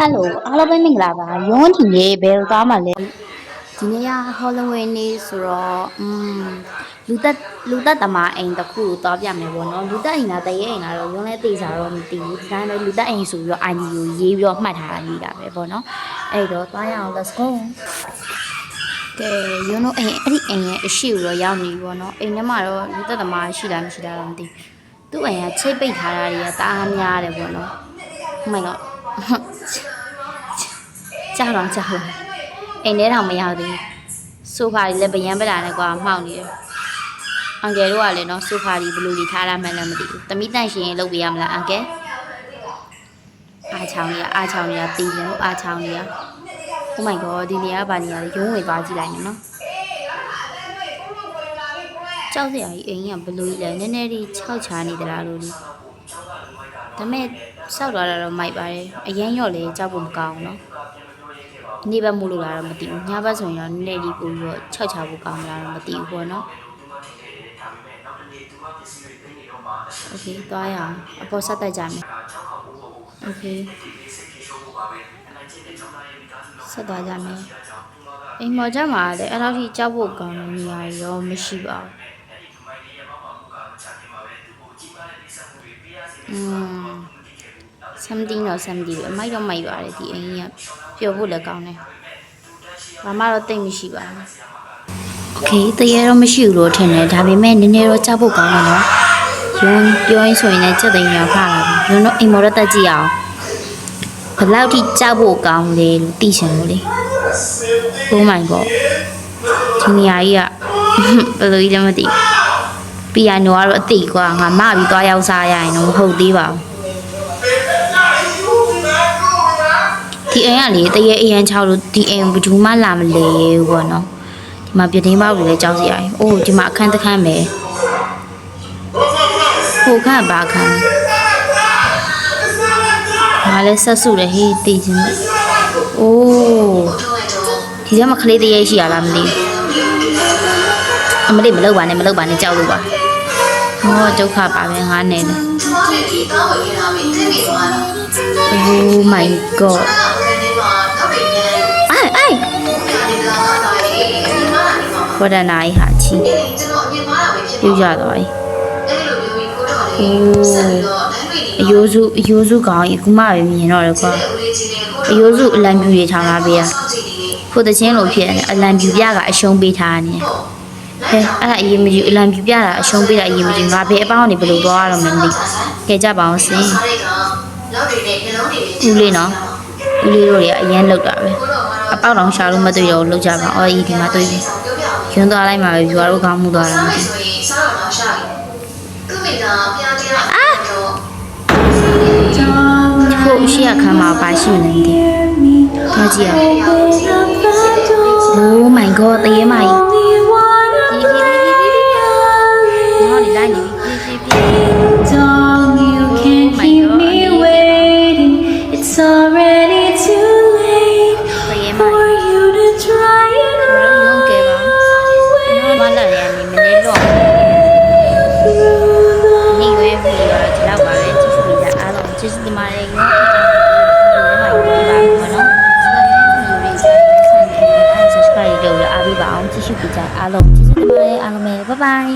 ဟယ်လိုအားလုံးပဲမင်္ဂလာပါရုံးထီလေးဘယ်လိုသွားမှလဲဒီနေ့က Halloween နေ့ဆိုတော့อืมလူသက်လူသက်တမအိမ်တစ်ခုကိုသွားပြမယ်ပေါ့နော်လူသက်အိမ်ကတရေအိမ်ကတော့ရုံးလဲတေချာတော့မသိဘူးဒီတိုင်းပဲလူသက်အိမ်ဆိုပြီးတော့ ID ကိုရေးပြီးတော့မှတ်ထားတာရေးတာပဲပေါ့နော်အဲ့တော့သွားရအောင် let's go ကဲရုံးတို့အိမ်အဲ့ဒီအိမ်ရဲ့အရှိကိုတော့ရောက်နေပြီပေါ့နော်အိမ်ထဲမှာတော့လူသက်တမရှိလားမရှိလားတော့မသိဘူးသူ့အိမ်ကချိတ်ပိတ်ထားတာတွေကတအားများတယ်ပေါ့နော် Oh my god ကြော က်တော့ကြောက်တော့အိမ်ထဲတောင်မရောက်သေးဘူးဆိုဖာကြီးလည်းဗယံပလာနဲ့ကွာမှောက်နေတယ်အန်ကယ်တို့ကလည်းနော်ဆိုဖာကြီးဘယ်လိုကြီးထားရမှန်းလည်းမသိဘူးတမိတန့်ရှင်ရင်လုပ်ပေးရမလားအန်ကယ်အားချောင်းနေရအားချောင်းနေရတီးရင်တို့အားချောင်းနေရ Oh my god ဒီနေရာကဘာနေရာလဲရုံးဝင်သွားကြည့်လိုက်မယ်နော်ကြောက်စရာကြီးအိမ်ကဘယ်လိုကြီးလဲနည်းနည်းလေးခြောက်ချာနေသလားလို့လေဒါပေမဲ့စောက်သွားတာတော့မိုက်ပါတယ်အရန်ရော့လေကြောက်ဖို့မကောင်းဘူးနော် နေ့ဘက်မို့လို့လာတော့မသိဘူးညဘက်ဆိုရင်တော့နည်းနည်းလေးပို့ပြီးတော့၆ချဖို့ကောင်းလာတော့မသိဘူးပေါ့နော်โอเคသွားရအောင်အပေါ်ဆက်တက်ကြမယ်โอเคဆက်သွားကြမယ်အိမ်မော်ကြမှာလည်းအဲ့လောက်ထိကြောက်ဖို့ကောင်းတဲ့နေရာရောမရှိပါဘူးอืม something တော့ something ပဲအမိုက်တော့မိုက်ပါတယ်ဒီအိမ်ကြီးကပျော်ဖို့လည်းကောင်းတယ်ဘာမှတော့တိတ်မရှိပါဘူး okay တရေတော့မရှိဘူးလို့ထင်တယ်ဒါပေမဲ့နည်းနည်းတော့ကြောက်ဖို့ကောင်းတယ်နော်ယွန်းပြောရင်ဆိုရင်လည်းကြက်သိမ်းရောက်ခါလာပြီယွန်းတော့အိမ်မော်တော့တက်ကြည့်အောင်ဘလောက်ထိကြောက်ဖို့ကောင်းလဲလို့သိချင်လို့လေ Oh my god ဒီနေရာကြီးကဘယ်လိုကြီးလဲမသိဘူးပီယာနိုကတော့အသေးကွာငါမပြီးသွားရောက်စားရရင်တော့မဟုတ်သေးပါဘူး ဒီအိမ်ကလေတရေအရန်ချောက်လို့ဒီအိမ်ကိုဘယ်သူမှလာမလဲဘူးပေါ့နော်ဒီမှာပြတင်းပေါက်တွေလည်းကြောက်စရာကြီးအိုးဒီမှာအခန်းတစ်ခန်းပဲဟိုခန်းကဘာခန်းလဲငါလည်းဆက်စုတယ်ဟေးတည်ချင်းအိုးဒီထဲမှာကလေးတရေရှိရလားမသိဘူးအမလေးမလောက်ပါနဲ့မလောက်ပါနဲ့ကြောက်လို့ပါ ငါတို့ဒုက္ခပါပဲငါနဲ့လေโอ้ my god အိုင်အိုင်ဝဒနာကြီးဟာချီပြူရသွားပြီအိုးအယိုးစုအယိုးစုကောင်ကြီးခုမှပဲမြင်တော့တယ်ကွာအယိုးစုအလံပြူတွေထောင်လာပေးရဖို့တချင်းလိုဖြစ်နေအလံပြူပြကအရှုံးပေးထားနေတယ် ဟဲ့အဲ့ဒါအရင်မကြည့်အလံပြူပြတာအရှုံးပေးတာအရင်မကြည့်ငါဘယ်အပေါင်းနေဘယ်လိုသွားရတော့မလဲမသိခဲ့ကြပါအောင်စင်ဦးလေးနော်ဦးလေးတို့တွေကအရင်လောက်တာပဲအပေါက်တောင်ရှာလို့မတွေ့တော့လောက်ကြပါအော်ဤဒီမှာတွေ့ပြီရွံသွားလိုက်မှာပဲရွာတို့ကောင်းမှုသွားတာမသိဖို့ရှိရခံမှာပါရှိနေတယ်သွားကြည့်ရအောင် Oh my god တရေမကြီး အားလုံးကျေးဇူးတင်ပါတယ်အားလုံးပဲ bye bye